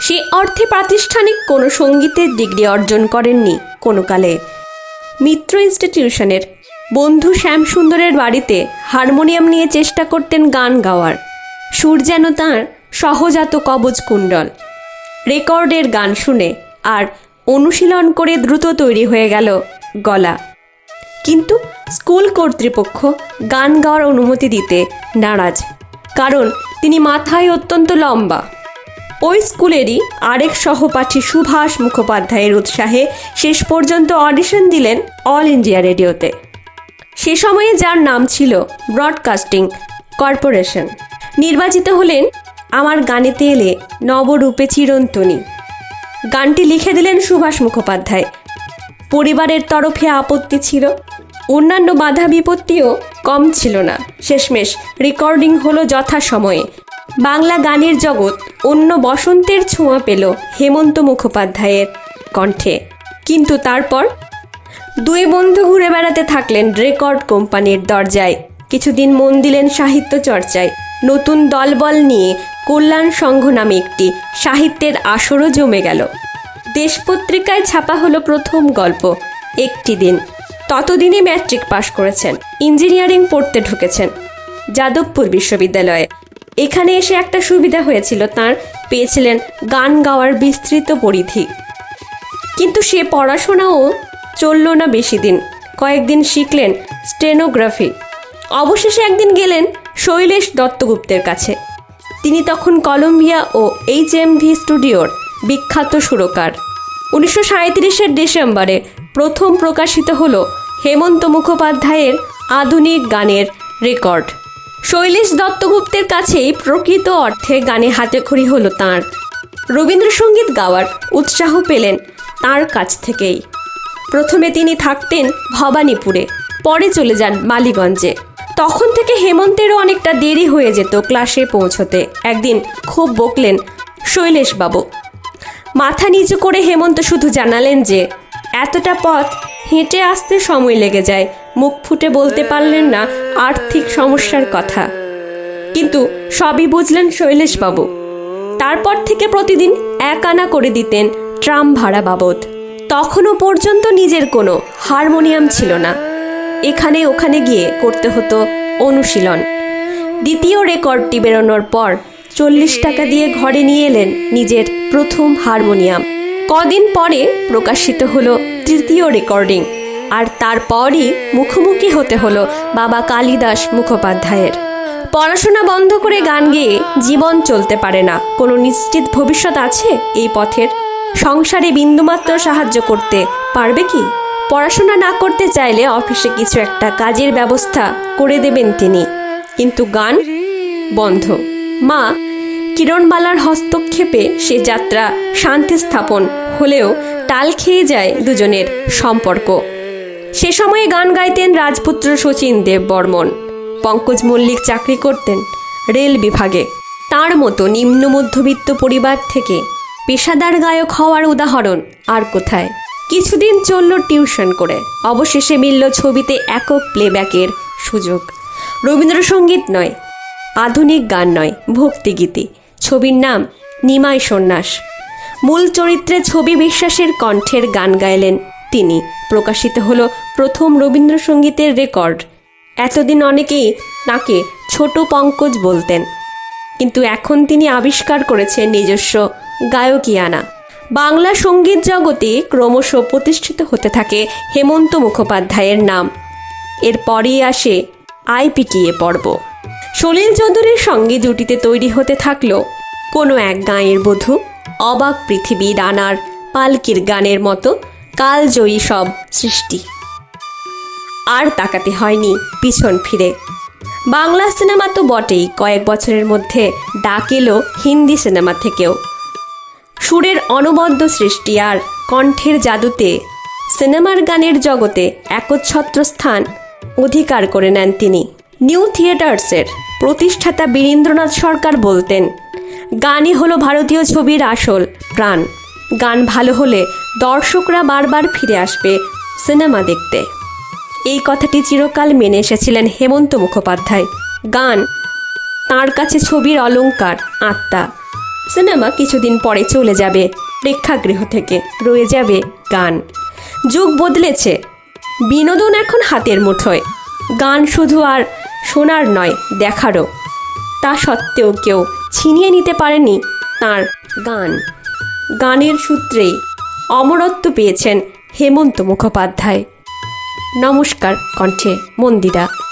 সে অর্থে প্রাতিষ্ঠানিক কোনো সঙ্গীতের ডিগ্রি অর্জন করেননি কোনো কালে। মিত্র ইনস্টিটিউশনের বন্ধু শ্যামসুন্দরের বাড়িতে হারমোনিয়াম নিয়ে চেষ্টা করতেন গান গাওয়ার। সুর যেন তাঁর সহজাত কবচ কুণ্ডল। রেকর্ডের গান শুনে আর অনুশীলন করে দ্রুত তৈরি হয়ে গেল গলা। কিন্তু স্কুল কর্তৃপক্ষ গান গাওয়ার অনুমতি দিতে নারাজ। কারণ তিনি মাথায় অত্যন্ত লম্বা। ওই স্কুলেরই আরেক সহপাঠী সুভাষ মুখোপাধ্যায়ের উৎসাহে শেষ পর্যন্ত অডিশন দিলেন অল ইন্ডিয়া রেডিওতে। সে সময়ে যার নাম ছিল ব্রডকাস্টিং কর্পোরেশন। নির্বাচিত হলেন আমার গানেতে এলে নবরূপে চিরন্তনী। গানটি লিখে দিলেন সুভাষ মুখোপাধ্যায়। পরিবারের তরফে আপত্তি ছিল। অন্যান্য বাধা বিপত্তিও কম ছিল না। শেষমেশ রেকর্ডিং হলো যথাসময়ে। বাংলা গানের জগৎ অন্য বসন্তের ছোঁয়া পেল হেমন্ত মুখোপাধ্যায়ের কণ্ঠে। কিন্তু তারপর? দুই বন্ধু ঘুরে বেড়াতে থাকলেন রেকর্ড কোম্পানির দরজায়। কিছুদিন মন দিলেন সাহিত্য চর্চায়। নতুন দলবল নিয়ে কল্যাণ সংঘ নামে একটি সাহিত্যের আসরও জমে গেল। দেশ পত্রিকায় ছাপা হলো প্রথম গল্প, একটি দিন। ততদিনে ম্যাট্রিক পাশ করেছেন। ইঞ্জিনিয়ারিং পড়তে ঢুকেছেন। যাদবপুর বিশ্ববিদ্যালয়ে। এখানে এসে একটা সুবিধা হয়েছিল, তার পেয়েছিলেন গান গাওয়ার বিস্তৃত পরিধি। কিন্তু সে পড়াশোনাও চলল না বেশি দিন। কয়েকদিন শিখলেন স্টেনোগ্রাফি। অবশেষে একদিন গেলেন শৈলেশ দত্তগুপ্তের কাছে। তিনি তখন কলম্বিয়া ও এইচ এম ভি স্টুডিওর বিখ্যাত সুরকার। উনিশশো সাঁত্রিশের ডিসেম্বরে প্রথম প্রকাশিত হল হেমন্ত মুখোপাধ্যায়ের আধুনিক গানের রেকর্ড। শৈলেশ দত্তগুপ্তের কাছেই প্রকৃত অর্থে গানে হাতেখড়ি হলো তাঁর। রবীন্দ্রসঙ্গীত গাওয়ার উৎসাহ পেলেন তার কাছ থেকেই। প্রথমে তিনি থাকতেন ভবানীপুরে, পরে চলে যান মালিগঞ্জে তখন থেকে হেমন্তেরও অনেকটা দেরি হয়ে যেত ক্লাসে পৌঁছতে। একদিন খুব বকলেন শৈলেশবাবু। মাথা নিচু করে হেমন্ত শুধু জানালেন যে, এতটা পথ হেঁটে আসতে সময় লেগে যায়। মুখ ফুটে বলতে পারলেন না আর্থিক সমস্যার কথা। কিন্তু সবই বুঝলেন শৈলেশবাবু। তারপর থেকে প্রতিদিন এক আনা করে দিতেন ট্রাম ভাড়া বাবদ। তখনও পর্যন্ত নিজের কোনো হারমোনিয়াম ছিল না। এখানে ওখানে গিয়ে করতে হতো অনুশীলন। দ্বিতীয় রেকর্ডটি বেরোনোর পর চল্লিশ টাকা দিয়ে ঘরে নিয়ে এলেন নিজের প্রথম হারমোনিয়াম। কদিন পরে প্রকাশিত হলো তৃতীয় রেকর্ডিং। আর তারপরই মুখোমুখি হতে হলো বাবা কালিদাস মুখোপাধ্যায়ের। পড়াশোনা বন্ধ করে গান গেয়ে জীবন চলতে পারে না। কোনো নিশ্চিত ভবিষ্যৎ আছে এই পথের? সংসারে বিন্দুমাত্র সাহায্য করতে পারবে কি? পড়াশোনা না করতে চাইলে অফিসে কিছু একটা কাজের ব্যবস্থা করে দেবেন তিনি। কিন্তু গান বন্ধ। মা, কিরণবালার হস্তক্ষেপে সে যাত্রা শান্তি স্থাপন হলেও টাল খেয়ে যায় দুজনের সম্পর্ক। সে সময়ে গান গাইতেন রাজপুত্র শচীন দেব বর্মন। পঙ্কজ মল্লিক চাকরি করতেন রেল বিভাগে। তার মতো নিম্ন মধ্যবিত্ত পরিবার থেকে পেশাদার গায়ক হওয়ার উদাহরণ আর কোথায়? কিছুদিন চলল টিউশন করে। অবশেষে মিলল ছবিতে একক প্লেব্যাকের সুযোগ। রবীন্দ্রসঙ্গীত নয়, আধুনিক গান নয় ভক্তিগীতি ছবির নাম নিমাই সন্ন্যাস। মূল চরিত্রে ছবি বিশ্বাসের কণ্ঠের গান গাইলেন তিনি। প্রকাশিত হলো প্রথম রবীন্দ্রসঙ্গীতের রেকর্ড। এতদিন অনেকেই তাকে ছোট পঙ্কজ বলতেন। কিন্তু এখন তিনি আবিষ্কার করেছেন নিজস্ব গায়কিয়ানা। বাংলা সংগীত জগতে ক্রমশ প্রতিষ্ঠিত হতে থাকে হেমন্ত মুখোপাধ্যায়ের নাম। এরপরই আসে আইপিটিএ পর্ব। সলিল চৌধুরীর সঙ্গে জুটিতে তৈরি হতে থাকল কোনো এক গাঁয়ের বধূ, অবাক পৃথিবী রানার পালকির গানের মতো কালজয়ী সব সৃষ্টি। আর তাকাতে হয়নি পিছন ফিরে। বাংলা সিনেমা তো বটেই কয়েক বছরের মধ্যে ডাক এলো হিন্দি সিনেমা থেকেও। সুরের অনবদ্য সৃষ্টি আর কণ্ঠের জাদুতে সিনেমার গানের জগতে একচ্ছত্র স্থান অধিকার করে নেন তিনি। নিউ থিয়েটার্সের প্রতিষ্ঠাতা বীরেন্দ্রনাথ সরকার বলতেন, গানই হলো ভারতীয় ছবির আসল প্রাণ। গান ভালো হলে দর্শকরা বারবার ফিরে আসবে সিনেমা দেখতে। এই কথাটি চিরকাল মেনে এসেছিলেন হেমন্ত মুখোপাধ্যায়। গান, তার কাছে ছবির অলংকার, আত্মা। সিনেমা কিছুদিন পরে চলে যাবে, প্রেক্ষাগৃহ থেকে রয়ে যাবে গান। যুগ বদলেছে, বিনোদন এখন হাতের মুঠোয়। গান শুধু আর শোনার নয়, দেখারও। তা সত্ত্বেও কেউ ছিনিয়ে নিতে পারেনি তার গান। গানের সূত্রেই অমরত্ব পেয়েছেন হেমন্ত মুখোপাধ্যায়। নমস্কার কণ্ঠে মন্দিরা।